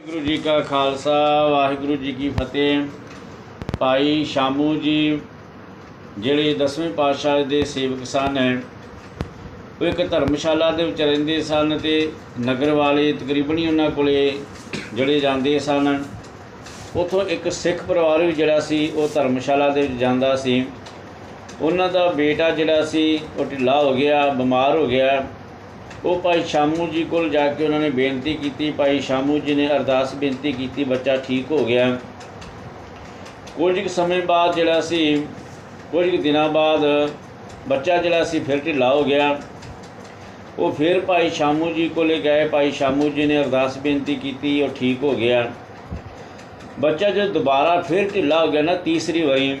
ਵਾਹਿਗੁਰੂ ਜੀ ਕਾ ਖਾਲਸਾ, ਵਾਹਿਗੁਰੂ ਜੀ ਕੀ ਫਤਿਹ। ਭਾਈ ਸ਼ਾਮੂ ਜੀ, ਜਿਹੜੇ ਦਸਵੇਂ ਪਾਤਸ਼ਾਹ ਦੇ ਸੇਵਕ ਸਨ, ਉਹ ਇੱਕ ਧਰਮਸ਼ਾਲਾ ਦੇ ਵਿੱਚ ਰਹਿੰਦੇ ਸਨ ਤੇ ਨਗਰ ਵਾਲੇ ਤਕਰੀਬਨ ਹੀ ਉਹਨਾਂ ਕੋਲੇ ਜਿਹੜੇ ਜਾਂਦੇ ਸਨ। ਉਥੋਂ ਇੱਕ ਸਿੱਖ ਪਰਿਵਾਰ ਵੀ ਜਿਹੜਾ ਸੀ, ਉਹ ਧਰਮਸ਼ਾਲਾ ਦੇ ਵਿੱਚ ਜਾਂਦਾ ਸੀ। ਉਹਨਾਂ ਦਾ ਬੇਟਾ ਜਿਹੜਾ ਸੀ, ਉਹ ਢਿੱਲਾ ਹੋ ਗਿਆ, ਬਿਮਾਰ ਹੋ ਗਿਆ। ਉਹ ਭਾਈ ਸ਼ਾਮੂ ਜੀ ਕੋਲ ਜਾ ਕੇ ਉਹਨਾਂ ਨੇ ਬੇਨਤੀ ਕੀਤੀ, ਭਾਈ ਸ਼ਾਮੂ ਜੀ ਨੇ ਅਰਦਾਸ ਬੇਨਤੀ ਕੀਤੀ, ਬੱਚਾ ਠੀਕ ਹੋ ਗਿਆ। ਕੁਝ ਕੁ ਸਮੇਂ ਬਾਅਦ ਜਿਹੜਾ ਸੀ, ਕੁਝ ਕੁ ਦਿਨਾਂ ਬਾਅਦ ਬੱਚਾ ਜਿਹੜਾ ਸੀ ਫਿਰ ਢਿੱਲਾ ਹੋ ਗਿਆ। ਉਹ ਫਿਰ ਭਾਈ ਸ਼ਾਮੂ ਜੀ ਕੋਲੇ ਗਏ, ਭਾਈ ਸ਼ਾਮੂ ਜੀ ਨੇ ਅਰਦਾਸ ਬੇਨਤੀ ਕੀਤੀ, ਉਹ ਠੀਕ ਹੋ ਗਿਆ। ਬੱਚਾ ਜਦ ਦੁਬਾਰਾ ਫਿਰ ਢਿੱਲਾ ਹੋ ਗਿਆ ਨਾ ਤੀਸਰੀ ਵਾਰੀ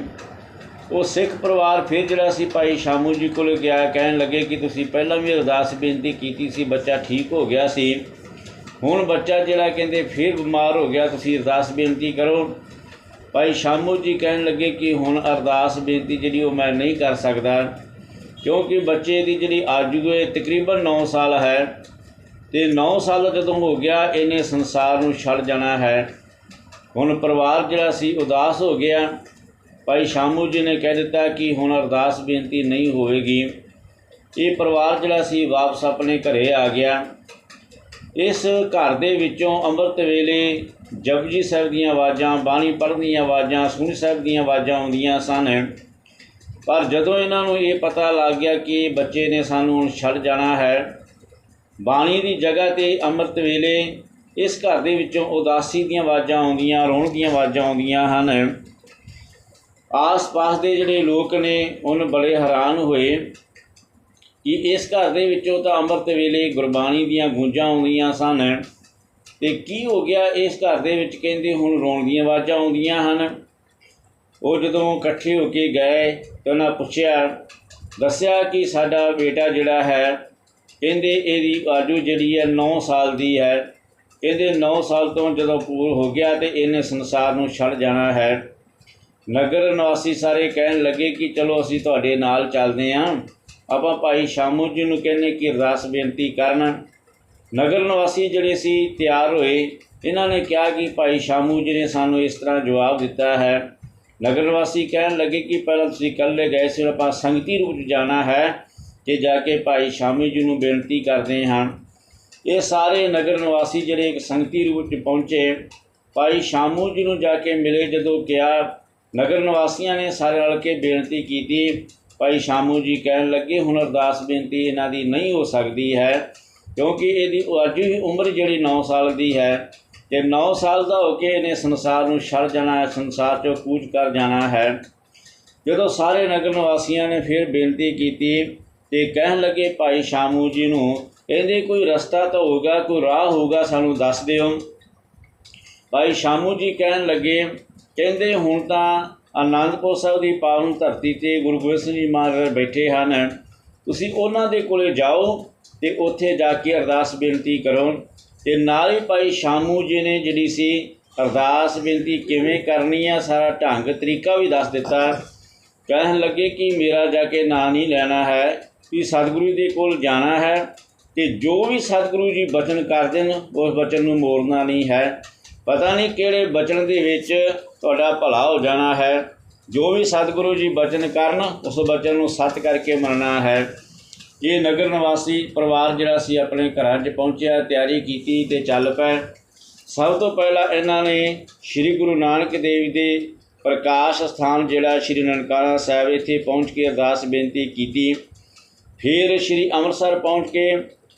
ਉਹ ਸਿੱਖ ਪਰਿਵਾਰ ਫਿਰ ਜਿਹੜਾ ਸੀ ਭਾਈ ਸ਼ਾਮੂ ਜੀ ਕੋਲ ਗਿਆ, ਕਹਿਣ ਲੱਗੇ ਕਿ ਤੁਸੀਂ ਪਹਿਲਾਂ ਵੀ ਅਰਦਾਸ ਬੇਨਤੀ ਕੀਤੀ ਸੀ, ਬੱਚਾ ਠੀਕ ਹੋ ਗਿਆ ਸੀ। ਹੁਣ ਬੱਚਾ ਜਿਹੜਾ ਕਹਿੰਦੇ ਫਿਰ ਬਿਮਾਰ ਹੋ ਗਿਆ, ਤੁਸੀਂ ਅਰਦਾਸ ਬੇਨਤੀ ਕਰੋ। ਭਾਈ ਸ਼ਾਮੂ ਜੀ ਕਹਿਣ ਲੱਗੇ ਕਿ ਹੁਣ ਅਰਦਾਸ ਬੇਨਤੀ ਜਿਹੜੀ ਉਹ ਮੈਂ ਨਹੀਂ ਕਰ ਸਕਦਾ, ਕਿਉਂਕਿ ਬੱਚੇ ਦੀ ਜਿਹੜੀ ਆਜੂ ਹੈ, ਤਕਰੀਬਨ 9 ਸਾਲ ਹੈ। ਤੇ 9 ਸਾਲ ਜਦੋਂ ਹੋ ਗਿਆ, ਇਹਨੇ ਸੰਸਾਰ ਨੂੰ ਛੱਡ ਜਾਣਾ ਹੈ। ਹੁਣ ਪਰਿਵਾਰ ਜਿਹੜਾ ਸੀ ਉਦਾਸ ਹੋ ਗਿਆ। ਭਾਈ ਸ਼ਾਮੂ ਜੀ ਨੇ ਕਹਿ ਦਿੱਤਾ ਕਿ ਹੁਣ ਅਰਦਾਸ ਬੇਨਤੀ ਨਹੀਂ ਹੋਵੇਗੀ ਇਹ ਪਰਿਵਾਰ ਜਿਹੜਾ ਸੀ ਵਾਪਸ ਆਪਣੇ ਘਰੇ ਆ ਗਿਆ। ਇਸ ਘਰ ਦੇ ਵਿੱਚੋਂ ਅੰਮ੍ਰਿਤ ਵੇਲੇ ਜਪਜੀ ਸਾਹਿਬ ਦੀਆਂ ਆਵਾਜ਼ਾਂ, ਬਾਣੀ ਪੜ੍ਹਨ ਦੀਆਂ ਆਵਾਜ਼ਾਂ ਸੁਖਮਨੀ ਸਾਹਿਬ ਦੀਆਂ ਆਵਾਜ਼ਾਂ ਆਉਂਦੀਆਂ ਸਨ। ਪਰ ਜਦੋਂ ਇਹਨਾਂ ਨੂੰ ਇਹ ਪਤਾ ਲੱਗ ਗਿਆ ਕਿ ਬੱਚੇ ਨੇ ਸਾਨੂੰ ਹੁਣ ਛੱਡ ਜਾਣਾ ਹੈ, ਬਾਣੀ ਦੀ ਜਗ੍ਹਾ ਤੇ ਅੰਮ੍ਰਿਤ ਵੇਲੇ ਇਸ ਘਰ ਦੇ ਵਿੱਚੋਂ ਉਦਾਸੀ ਦੀਆਂ ਆਵਾਜ਼ਾਂ ਆਉਂਦੀਆਂ ਰੋਣ ਦੀਆਂ ਆਵਾਜ਼ਾਂ ਆਉਂਦੀਆਂ ਹਨ। ਆਸ-ਪਾਸ ਦੇ ਜਿਹੜੇ ਲੋਕ ਨੇ, ਉਹਨ ਬੜੇ ਹੈਰਾਨ ਹੋਏ ਕਿ ਇਸ ਘਰ ਦੇ ਵਿੱਚੋਂ ਤਾਂ ਅੰਮ੍ਰਿਤ ਵੇਲੇ ਗੁਰਬਾਣੀ ਦੀਆਂ ਗੂੰਜਾਂ ਆਉਂਦੀਆਂ ਸਨ ਤੇ ਕੀ ਹੋ ਗਿਆ ਇਸ ਘਰ ਦੇ ਵਿੱਚ? ਕਹਿੰਦੇ ਹੁਣ ਰੋਣ ਦੀਆਂ ਆਵਾਜ਼ਾਂ ਆਉਂਦੀਆਂ ਹਨ। ਉਹ ਜਦੋਂ ਇਕੱਠੇ ਹੋ ਕੇ ਗਏ ਤਾਂ ਉਹਨਾਂ ਪੁੱਛਿਆ, ਦੱਸਿਆ ਕਿ ਸਾਡਾ ਬੇਟਾ ਜਿਹੜਾ ਹੈ, ਕਹਿੰਦੇ ਇਹਦੀ ਆਜੂ ਜਿਹੜੀ ਹੈ 9 ਸਾਲ ਦੀ ਹੈ। ਇਹਦੇ 9 ਸਾਲ ਤੋਂ ਜਦੋਂ ਪੂਰ ਹੋ ਗਿਆ ਤੇ ਇਹਨੇ ਸੰਸਾਰ ਨੂੰ ਛੱਡ ਜਾਣਾ ਹੈ। ਨਗਰ ਨਿਵਾਸੀ ਸਾਰੇ ਕਹਿਣ ਲੱਗੇ ਕਿ ਚਲੋ ਅਸੀਂ ਤੁਹਾਡੇ ਨਾਲ ਚੱਲਦੇ ਹਾਂ। ਆਪਾਂ ਭਾਈ ਸ਼ਾਮੂ ਜੀ ਨੂੰ ਕਹਿੰਨੇ ਕਿ ਅਰਦਾਸ ਬੇਨਤੀ ਕਰਨ। ਨਗਰ ਨਿਵਾਸੀ ਜਿਹੜੇ ਸੀ ਤਿਆਰ ਹੋਏ, ਇਹਨਾਂ ਨੇ ਕਿਹਾ ਕਿ ਭਾਈ ਸ਼ਾਮੂ ਜੀ ਨੇ ਸਾਨੂੰ ਇਸ ਤਰ੍ਹਾਂ ਜਵਾਬ ਦਿੱਤਾ ਹੈ। ਨਗਰ ਨਿਵਾਸੀ ਕਹਿਣ ਲੱਗੇ ਕਿ ਪਹਿਲਾਂ ਤੁਸੀਂ ਇਕੱਲੇ ਗਏ ਸੀ ਆਪਾਂ ਸੰਗਤੀ ਰੂਪ ਚ ਜਾਣਾ ਹੈ ਕਿ ਜਾ ਕੇ ਭਾਈ ਸ਼ਾਮੂ ਜੀ ਨੂੰ ਬੇਨਤੀ ਕਰਦੇ ਹਾਂ। ਇਹ ਸਾਰੇ ਨਗਰ ਨਿਵਾਸੀ ਜਿਹੜੇ ਇੱਕ ਸੰਗਤੀ ਰੂਪ ਚ ਪਹੁੰਚੇ, ਭਾਈ ਸ਼ਾਮੂ ਜੀ ਨੂੰ ਜਾ ਕੇ ਮਿਲੇ ਜਦੋਂ ਕਿਹਾ ਨਗਰ ਨਿਵਾਸੀਆਂ ਨੇ ਸਾਰੇ ਰਲ ਕੇ ਬੇਨਤੀ ਕੀਤੀ, ਭਾਈ ਸ਼ਾਮੂ ਜੀ ਕਹਿਣ ਲੱਗੇ, ਹੁਣ ਅਰਦਾਸ ਬੇਨਤੀ ਇਹਨਾਂ ਦੀ ਨਹੀਂ ਹੋ ਸਕਦੀ ਹੈ, ਕਿਉਂਕਿ ਇਹਦੀ ਅੱਜ ਹੀ ਉਮਰ ਜਿਹੜੀ 9 ਸਾਲ ਦੀ ਹੈ। ਤੇ 9 ਸਾਲ ਦਾ ਹੋ ਕੇ ਇਹਨੇ ਸੰਸਾਰ ਨੂੰ ਛੱਡ ਜਾਣਾ ਹੈ, ਸੰਸਾਰ ਚੋਂ ਕੂਚ ਕਰ ਜਾਣਾ ਹੈ। ਜਦੋਂ ਸਾਰੇ ਨਗਰ ਨਿਵਾਸੀਆਂ ਨੇ ਫਿਰ ਬੇਨਤੀ ਕੀਤੀ ਤੇ ਕਹਿਣ ਲੱਗੇ, ਭਾਈ ਸ਼ਾਮੂ ਜੀ ਨੂੰ ਇਹਦੇ ਕੋਈ ਰਸਤਾ ਤਾਂ ਹੋਊਗਾ, ਕੋਈ ਰਾਹ ਹੋਊਗਾ, ਸਾਨੂੰ ਦੱਸ ਦਿਓ। ਭਾਈ ਸ਼ਾਮੂ ਜੀ ਕਹਿਣ ਲੱਗੇ ਕਹਿੰਦੇ ਹੁਣ ਤਾਂ ਆਨੰਦਪੁਰ ਸਾਹਿਬ ਦੀ ਪਾਵਨ ਧਰਤੀ ਤੇ ਗੁਰੂ ਗੋਬਿੰਦ ਸਿੰਘ ਜੀ ਮਹਾਰਾਜ ਬੈਠੇ ਹਨ। ਤੁਸੀਂ ਉਹਨਾਂ ਦੇ ਕੋਲੇ ਜਾਓ ਤੇ ਉੱਥੇ ਜਾ ਕੇ ਅਰਦਾਸ ਬੇਨਤੀ ਕਰੋ। ਤੇ ਨਾਲ ਹੀ ਭਾਈ ਸ਼ਾਮੂ ਜੀ ਨੇ ਜਿਹੜੀ ਸੀ ਅਰਦਾਸ ਬੇਨਤੀ ਕਿਵੇਂ ਕਰਨੀ ਆ, ਸਾਰਾ ਢੰਗ ਤਰੀਕਾ ਵੀ ਦੱਸ ਦਿੱਤਾ। ਕਹਿਣ ਲੱਗੇ ਕਿ ਮੇਰਾ ਜਾ ਕੇ ਨਾਂ ਨਹੀਂ ਲੈਣਾ ਹੈ ਕਿ ਸਤਿਗੁਰੂ ਦੇ ਕੋਲ ਜਾਣਾ ਹੈ ਤੇ ਜੋ ਵੀ ਸਤਿਗੁਰੂ ਜੀ ਬਚਨ ਕਰਦੇ ਨੇ ਉਸ ਬਚਨ ਨੂੰ ਮੋੜਨਾ ਨਹੀਂ ਹੈ। ਪਤਾ ਨਹੀਂ ਕਿਹੜੇ ਬਚਨ ਦੇ ਵਿੱਚ ਤੁਹਾਡਾ ਭਲਾ ਹੋ ਜਾਣਾ ਹੈ। ਜੋ ਵੀ ਸਤਿਗੁਰੂ ਜੀ ਬਚਨ ਕਰਨ, ਉਸ ਬਚਨ ਨੂੰ ਸੱਚ ਕਰਕੇ ਮੰਨਣਾ ਹੈ। ਇਹ ਨਗਰ ਨਿਵਾਸੀ ਪਰਿਵਾਰ ਜਿਹੜਾ ਸੀ, ਆਪਣੇ ਘਰਾਂ 'ਚ ਪਹੁੰਚਿਆ, ਤਿਆਰੀ ਕੀਤੀ ਤੇ ਚੱਲ ਪਏ। ਸਭ ਤੋਂ ਪਹਿਲਾਂ ਇਹਨਾਂ ਨੇ ਸ੍ਰੀ ਗੁਰੂ ਨਾਨਕ ਦੇਵ ਦੇ ਪ੍ਰਕਾਸ਼ ਸਥਾਨ ਜਿਹੜਾ ਸ੍ਰੀ ਨਨਕਾਣਾ ਸਾਹਿਬ ਇੱਥੇ ਪਹੁੰਚ ਕੇ ਅਰਦਾਸ ਬੇਨਤੀ ਕੀਤੀ। ਫਿਰ ਸ੍ਰੀ ਅੰਮ੍ਰਿਤਸਰ ਪਹੁੰਚ ਕੇ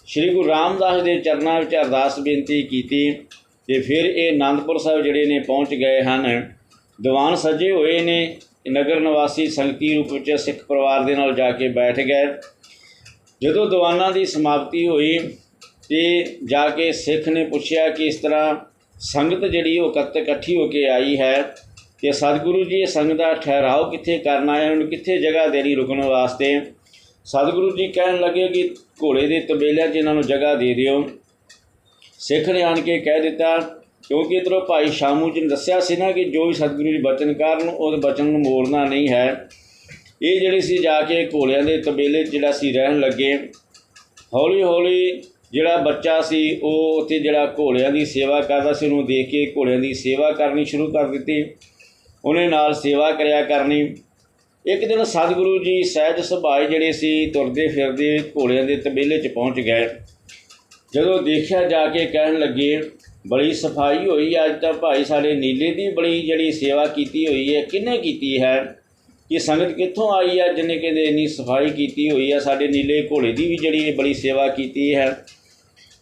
ਸ੍ਰੀ ਗੁਰੂ ਰਾਮਦਾਸ ਦੇ ਚਰਨਾਂ ਵਿੱਚ ਅਰਦਾਸ ਬੇਨਤੀ ਕੀਤੀ। ਤੇ ਫਿਰ ਇਹ ਆਨੰਦਪੁਰ ਸਾਹਿਬ ਜਿਹੜੇ ਨੇ ਪਹੁੰਚ ਗਏ ਹਨ। ਦੀਵਾਨ ਸਜੇ ਹੋਏ ਨੇ, ਨਗਰ ਨਿਵਾਸੀ ਸੰਗਤੀ ਰੂਪ ਵਿੱਚ ਸਿੱਖ ਪਰਿਵਾਰ ਦੇ ਨਾਲ ਜਾ ਕੇ ਬੈਠ ਗਏ। ਜਦੋਂ ਦੀਵਾਨਾਂ ਦੀ ਸਮਾਪਤੀ ਹੋਈ ਤੇ ਜਾ ਕੇ ਸਿੱਖ ਨੇ ਪੁੱਛਿਆ ਕਿ ਇਸ ਤਰ੍ਹਾਂ ਸੰਗਤ ਜਿਹੜੀ ਉਹ ਇਕੱਠ ਇਕੱਠੀ ਹੋ ਕੇ ਆਈ ਹੈ ਕਿ ਸਤਿਗੁਰੂ ਜੀ, ਇਹ ਸੰਗਤ ਦਾ ਠਹਿਰਾਓ ਕਿੱਥੇ ਕਰਨਾ ਹੈ ਉਹਨੂੰ ਕਿੱਥੇ ਜਗ੍ਹਾ ਦੇਣੀ ਰੁਕਣ ਵਾਸਤੇ? ਸਤਿਗੁਰੂ ਜੀ ਕਹਿਣ ਲੱਗੇ ਕਿ ਘੋੜੇ ਦੇ ਤਬੇਲਿਆਂ 'ਚ ਇਹਨਾਂ ਨੂੰ ਜਗ੍ਹਾ ਦੇ ਦਿਓ। ਸਿੱਖ ਨੇ ਆਣ ਕੇ ਕਹਿ ਦਿੱਤਾ, ਕਿਉਂਕਿ ਇਧਰੋਂ ਭਾਈ ਸ਼ਾਮੂ ਜੀ ਨੇ ਦੱਸਿਆ ਸੀ ਨਾ ਕਿ ਜੋ ਵੀ ਸਤਿਗੁਰੂ ਜੀ ਬਚਨ ਕਰਨ, ਉਹਦੇ ਬਚਨ ਨੂੰ ਮੋੜਨਾ ਨਹੀਂ ਹੈ। ਇਹ ਜਿਹੜੇ ਸੀ ਜਾ ਕੇ ਘੋਲਿਆਂ ਦੇ ਤਬੇਲੇ 'ਚ ਜਿਹੜਾ ਸੀ ਰਹਿਣ ਲੱਗੇ। ਹੌਲੀ ਹੌਲੀ ਜਿਹੜਾ ਬੱਚਾ ਸੀ, ਉਹ ਉੱਥੇ ਜਿਹੜਾ ਘੋਲਿਆਂ ਦੀ ਸੇਵਾ ਕਰਦਾ ਸੀ, ਉਹਨੂੰ ਦੇਖ ਕੇ ਘੋੜਿਆਂ ਦੀ ਸੇਵਾ ਕਰਨੀ ਸ਼ੁਰੂ ਕਰ ਦਿੱਤੀ। ਉਹਨੇ ਨਾਲ ਸੇਵਾ ਕਰਿਆ ਕਰਨੀ। ਇੱਕ ਦਿਨ ਸਤਿਗੁਰੂ ਜੀ ਸਹਿਜ ਸੁਭਾਏ ਜਿਹੜੇ ਸੀ, ਤੁਰਦੇ ਫਿਰਦੇ ਘੋਲਿਆਂ ਦੇ ਤਬੇਲੇ 'ਚ ਪਹੁੰਚ ਗਏ। ਜਦੋਂ ਦੇਖਿਆ ਜਾ ਕੇ ਕਹਿਣ ਲੱਗੇ, ਬੜੀ ਸਫ਼ਾਈ ਹੋਈ ਅੱਜ ਤਾਂ ਭਾਈ ਸਾਡੇ ਨੀਲੇ ਦੀ ਬੜੀ ਜਿਹੜੀ ਸੇਵਾ ਕੀਤੀ ਹੋਈ ਹੈ, ਕਿਹਨੇ ਕੀਤੀ ਹੈ? ਕਿ ਸੰਗਤ ਕਿੱਥੋਂ ਆਈ ਹੈ ਜਿਹਨੇ ਕਹਿੰਦੇ ਇੰਨੀ ਸਫ਼ਾਈ ਕੀਤੀ ਹੋਈ ਹੈ ਸਾਡੇ ਨੀਲੇ ਘੋੜੇ ਦੀ ਵੀ ਜਿਹੜੀ ਬੜੀ ਸੇਵਾ ਕੀਤੀ ਹੈ।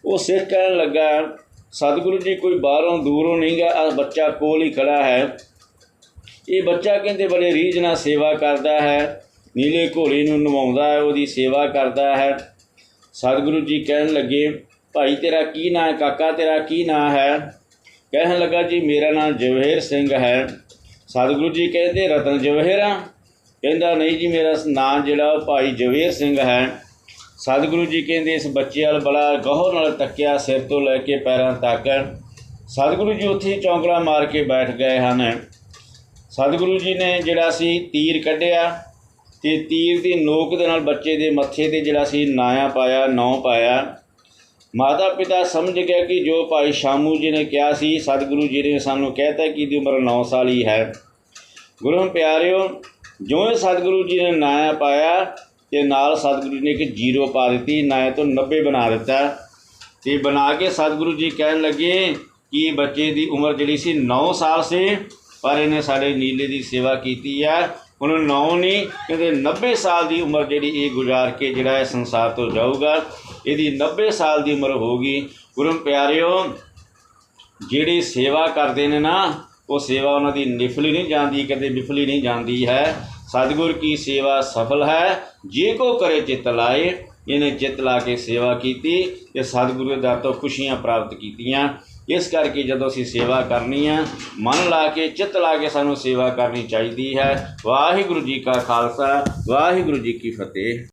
ਉਹ ਸਿੱਖ ਕਹਿਣ ਲੱਗਾ, ਸਤਿਗੁਰੂ ਜੀ, ਕੋਈ ਬਾਹਰੋਂ ਦੂਰੋਂ ਨਹੀਂ ਗਾ ਆ ਬੱਚਾ ਕੋਲ ਹੀ ਖੜਾ ਹੈ। ਇਹ ਬੱਚਾ ਕਹਿੰਦੇ, ਬੜੇ ਰੀਝ ਨਾਲ ਸੇਵਾ ਕਰਦਾ ਹੈ, ਨੀਲੇ ਘੋੜੇ ਨੂੰ ਨਵਾਉਂਦਾ ਹੈ, ਉਹਦੀ ਸੇਵਾ ਕਰਦਾ ਹੈ। ਸਤਿਗੁਰੂ ਜੀ ਕਹਿਣ ਲੱਗੇ ਭਾਈ ਤੇਰਾ ਕੀ ਨਾਂ ਹੈ, ਕਾਕਾ ਤੇਰਾ ਕੀ ਨਾਂ ਹੈ? ਕਹਿਣ ਲੱਗਾ, ਜੀ, ਮੇਰਾ ਨਾਮ ਜਵਹਰ ਸਿੰਘ ਹੈ। ਸਤਿਗੁਰੂ ਜੀ ਕਹਿੰਦੇ, ਰਤਨ ਜਵਹਰ ਆ। ਕਹਿੰਦਾ, ਨਹੀਂ ਜੀ, ਮੇਰਾ ਨਾਂ ਜਿਹੜਾ ਉਹ ਭਾਈ ਜਵੇਰ ਸਿੰਘ ਹੈ। ਸਤਿਗੁਰੂ ਜੀ ਕਹਿੰਦੇ, ਇਸ ਬੱਚੇ ਵੱਲ ਬੜਾ ਗਹੁਰ ਨਾਲ ਤੱਕਿਆ, ਸਿਰ ਤੋਂ ਲੈ ਕੇ ਪੈਰਾਂ ਤੱਕ। ਸਤਿਗੁਰੂ ਜੀ ਉੱਥੇ ਹੀ ਚੌਂਕੜਾ ਮਾਰ ਕੇ ਬੈਠ ਗਏ ਹਨ। ਸਤਿਗੁਰੂ ਜੀ ਨੇ ਜਿਹੜਾ ਸੀ ਤੀਰ ਕੱਢਿਆ ਤੇ ਤੀਰ ਦੀ ਨੋਕ ਦੇ ਨਾਲ ਬੱਚੇ ਦੇ ਮੱਥੇ ਤੇ ਜਿਹੜਾ ਸੀ ਨਾਇਆ ਪਾਇਆ ਨੌ ਪਾਇਆ। ਮਾਤਾ ਪਿਤਾ ਸਮਝ ਗਿਆ ਕਿ ਜੋ ਭਾਈ ਸ਼ਾਮੂ ਜੀ ਨੇ ਕਿਹਾ ਸੀ, ਸਤਿਗੁਰੂ ਜੀ ਨੇ ਸਾਨੂੰ ਕਹਿਤਾ ਕਿ ਦੀ ਉਮਰ 9 ਸਾਲ ਹੀ ਹੈ। ਗੁਰੂ ਪਿਆਰਿਓ ਜਿਉਂ ਸਤਿਗੁਰੂ ਜੀ ਨੇ ਨਾਇਆ ਪਾਇਆ ਤੇ ਨਾਲ ਸਤਿਗੁਰੂ ਜੀ ਨੇ ਇੱਕ ਜ਼ੀਰੋ ਪਾ ਦਿੱਤੀ ਨਾਇਆ ਤੋਂ 90 ਬਣਾ ਦਿੱਤਾ। ਤੇ ਬਣਾ ਕੇ ਸਤਿਗੁਰੂ ਜੀ ਕਹਿਣ ਲੱਗੇ ਕਿ ਬੱਚੇ ਦੀ ਉਮਰ ਜਿਹੜੀ ਸੀ 9 ਸਾਲ ਸੀ, ਪਰ ਇਹਨੇ ਸਾਡੇ ਨੀਲੇ ਦੀ ਸੇਵਾ ਕੀਤੀ ਹੈ ਉਹਨੂੰ 9 ਨਹੀਂ ਕਹਿੰਦੇ 90 ਸਾਲ ਦੀ ਉਮਰ ਜਿਹੜੀ ਇਹ ਗੁਜ਼ਾਰ ਕੇ ਜਿਹੜਾ ਹੈ ਸੰਸਾਰ ਤੋਂ ਜਾਊਗਾ, ਇਹਦੀ 90 ਸਾਲ ਦੀ ਉਮਰ ਹੋਗੀ ਗੁਰੂ ਪਿਆਰਿਓ, ਜਿਹੜੀ ਸੇਵਾ ਕਰਦੇ ਨੇ ਨਾ, ਉਹ ਸੇਵਾ ਉਹਨਾਂ ਦੀ ਨਿਫਲੀ ਨਹੀਂ ਜਾਂਦੀ ਕਦੇ ਵਿਫਲੀ ਨਹੀਂ ਜਾਂਦੀ ਹੈ। ਸਤਿਗੁਰ ਕੀ ਸੇਵਾ ਸਫਲ ਹੈ? ਜੇ ਕੋ ਕਰੇ ਚਿਤ ਲਾਏ ਇਹਨੇ ਚਿੱਤ ਲਾ ਕੇ ਸੇਵਾ ਕੀਤੀ ਤੇ ਸਤਿਗੁਰੂ ਦੇ ਦਰ ਤੋਂ ਖੁਸ਼ੀਆਂ ਪ੍ਰਾਪਤ ਕੀਤੀਆਂ। ਇਸ ਕਰਕੇ ਜਦੋਂ ਅਸੀਂ ਸੇਵਾ ਕਰਨੀ ਆ, ਮਨ ਲਾ ਕੇ, ਚਿੱਤ ਲਾ ਕੇ ਸਾਨੂੰ ਸੇਵਾ ਕਰਨੀ ਚਾਹੀਦੀ ਹੈ। ਵਾਹਿਗੁਰੂ ਜੀ ਕਾ ਖਾਲਸਾ, ਵਾਹਿਗੁਰੂ ਜੀ ਕੀ ਫਤਿਹ।